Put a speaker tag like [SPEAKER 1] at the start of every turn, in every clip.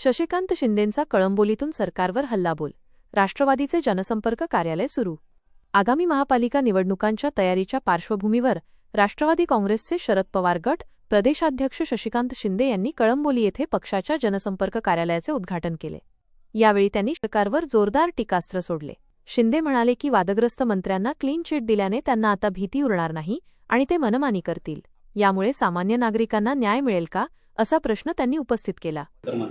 [SPEAKER 1] शशिकांत शिंदेंचा कळंबोलीतून सरकारवर हल्लाबोल. राष्ट्रवादीचे जनसंपर्क कार्यालय सुरू. आगामी महापालिका निवडणुकांच्या तयारीच्या पार्श्वभूमीवर राष्ट्रवादी काँग्रेसचे शरद पवार गट प्रदेशाध्यक्ष शशिकांत शिंदे यांनी कळंबोली येथे पक्षाच्या जनसंपर्क कार्यालयाचे उद्घाटन केले. यावेळी त्यांनी सरकारवर जोरदार टीकास्त्र सोडले. शिंदे म्हणाले की वादग्रस्त मंत्र्यांना क्लीन चिट दिल्याने त्यांना आता भीती उरणार नाही आणि ते मनमानी करतील. यामुळे सामान्य नागरिकांना न्याय मिळेल का? असा प्रश्न त्यांनी उपस्थित केला.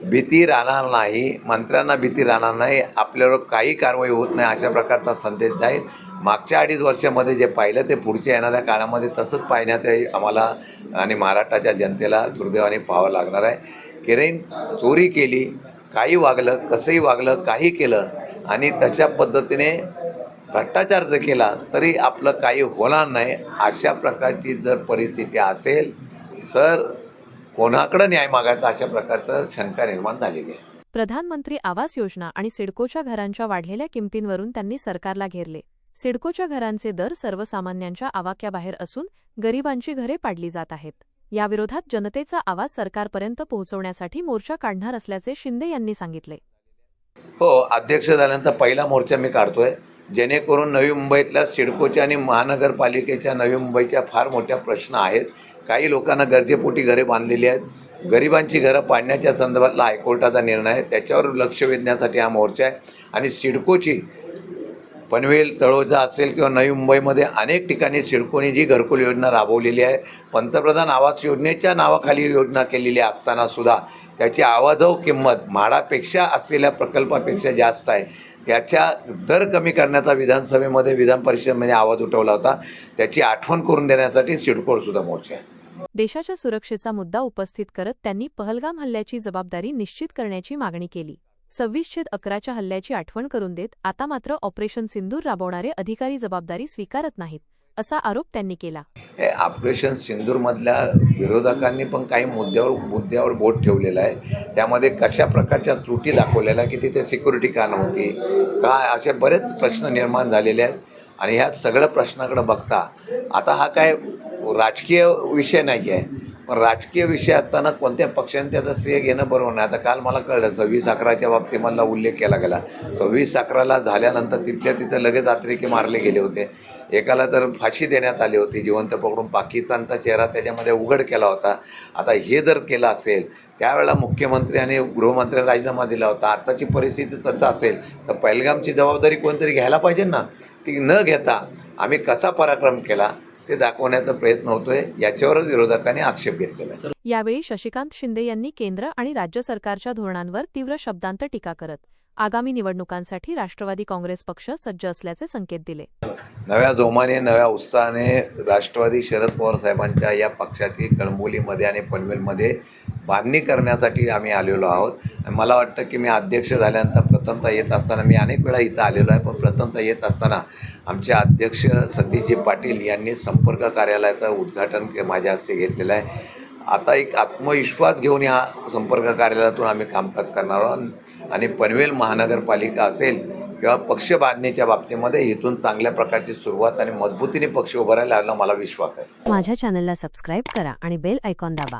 [SPEAKER 2] भीती राहणार नाही मंत्र्यांना भीती राहणार नाही आपल्यावर काही कारवाई होत नाही अशा प्रकारचा संदेश जाईल मागच्या अडीच वर्षामध्ये जे पाहिलं ते पुढच्या येणाऱ्या काळामध्ये तसंच पाहण्याचाही आम्हाला आणि महाराष्ट्राच्या जनतेला दुर्दैवाने पाहावं लागणार आहे. किरेन चोरी केली काही वागलं कसंही वागलं काही केलं आणि तशा पद्धतीने भ्रष्टाचार जर केला तरी आपलं काही होणार नाही. अशा प्रकारची जर परिस्थिती असेल तर कोणाकडं न्याय मागायचा अशा प्रकारचं शंका निर्माण झालेली आहे.
[SPEAKER 1] प्रधानमंत्री आवास योजना आणि सिडकोच्या घरांच्या वाढलेल्या किमतींवरून त्यांनी सरकारला घेरले. सिडकोच्या घरांचे दर सर्वसामान्यांच्या आवाक्याबाहेर असून गरिबांची घरे पाडली जात आहेत. याविरोधात जनतेचा आवाज सरकारपर्यंत पोहोचवण्यासाठी मोर्चा काढणार असल्याचे शिंदे यांनी सांगितले.
[SPEAKER 2] हो अध्यक्ष झाल्यानंतर पहिला मोर्चा मी काढतोय. जेणेकरून नवी मुंबईतल्या सिडकोच्या आणि महानगरपालिकेच्या नवी मुंबईच्या फार मोठ्या प्रश्न आहेत. काही लोकांना गरजेपोटी घरे बांधलेली आहेत. गरिबांची घरं पाडण्याच्या संदर्भातला हायकोर्टाचा निर्णय आहे. त्याच्यावर लक्ष वेधण्यासाठी हा मोर्चा आहे. आणि सिडकोची पनवेल तळोजा असेल किंवा नवी मुंबईमध्ये अनेक ठिकाणी सिडकोने जी घरकुल योजना राबवलेली आहे. पंतप्रधान आवास योजनेच्या नावाखाली योजना केलेली असताना सुद्धा त्याची आवाजव किंमत म्हाडापेक्षा असलेल्या प्रकल्पापेक्षा जास्त आहे. याच्या दर कमी करण्याचा विधानसभेमध्ये विधान परिषदेमध्ये आवाज उठवला होता. त्याची आठवण करून देण्यासाठी सिडकोवर सुद्धा मोर्चा
[SPEAKER 1] देशाच्या सुरक्षेचा मुद्दा उपस्थित करत त्यांनी पहलगाम हल्ल्याची जबाबदारी निश्चित करण्याची मागणी केली. सव्वीस छेद अकराच्या हल्ल्याची आठवण करून देत आता मात्र ऑपरेशन सिंदूर राबवणारे अधिकारी जबाबदारी स्वीकारत नाहीत. असा आरोप त्यांनी केला.
[SPEAKER 2] हे ऑपरेशन सिंदूरमधल्या विरोधकांनी पण काही मुद्द्यावर मुद्द्यावर बोट ठेवलेलं आहे. त्यामध्ये कशा प्रकारच्या त्रुटी दाखवलेल्या की तिथे सिक्युरिटी का नव्हती? काय असे बरेच प्रश्न निर्माण झालेले आहेत. आणि ह्या सगळ्या प्रश्नाकडे बघता आता हा काय राजकीय विषय नाही आहे पण राजकीय विषय असताना कोणत्या पक्षाने त्याचं श्रेय घेणं बरोबर नाही. आता काल मला कळलं सव्वीस अकराच्या बाबतीमधला उल्लेख केला गेला. सव्वीस अकराला झाल्यानंतर तिथल्या तिथं लगेच अतिरेकी मारले गेले होते. एकाला तर फाशी देण्यात आली होती जिवंत पकडून पाकिस्तानचा चेहरा त्याच्यामध्ये उघड केला होता. आता हे जर केलं असेल त्यावेळेला मुख्यमंत्री आणि गृहमंत्र्यांनी राजीनामा दिला होता. आताची परिस्थिती तसं असेल तर पहलगामची जबाबदारी कोणतरी घ्यायला पाहिजे ना? ती न घेता आम्ही कसा पराक्रम केला? ते दाखवण्याचा प्रयत्न होतोय याच्यावरच विरोधकांनी आक्षेप घेतलेला
[SPEAKER 1] यावेळी शशिकांत शिंदे यांनी केंद्र आणि राज्य सरकारच्या धोरणांवर तीव्र शब्दांत टीका करत आगामी निवडणुकांसाठी राष्ट्रवादी काँग्रेस पक्ष सज्ज असल्याचे संकेत दिले.
[SPEAKER 2] नव्या जोमाने नव्या उत्साहाने राष्ट्रवादी शरद पवार साहेबांच्या या पक्षाची कळंबोलीमध्ये आणि पनवेलमध्ये बांधणी करण्यासाठी आम्ही आलेलो आहोत. मला वाटतं की मी अध्यक्ष झाल्यानंतर प्रथमतः येत असताना मी अनेक वेळा इथं आलेलो आहे. पण प्रथमतः येत असताना आमचे अध्यक्ष सतीशजी पाटील यांनी संपर्क कार्यालयाचं उद्घाटन माझ्या हस्ते घेतलेलं आहे. आता एक आत्मविश्वास घेऊन या संपर्क कार्यालयातून आम्ही कामकाज करणार आहोत. आणि पनवेल महानगरपालिका असेल किंवा पक्ष बांधणीच्या बाबतीमध्ये इथून चांगल्या प्रकारची सुरुवात आणि मजबूतीने पक्ष उभारायला लागला मला विश्वास आहे.
[SPEAKER 3] माझ्या चॅनलला सबस्क्राईब करा आणि बेल ऐकॉन दाबा.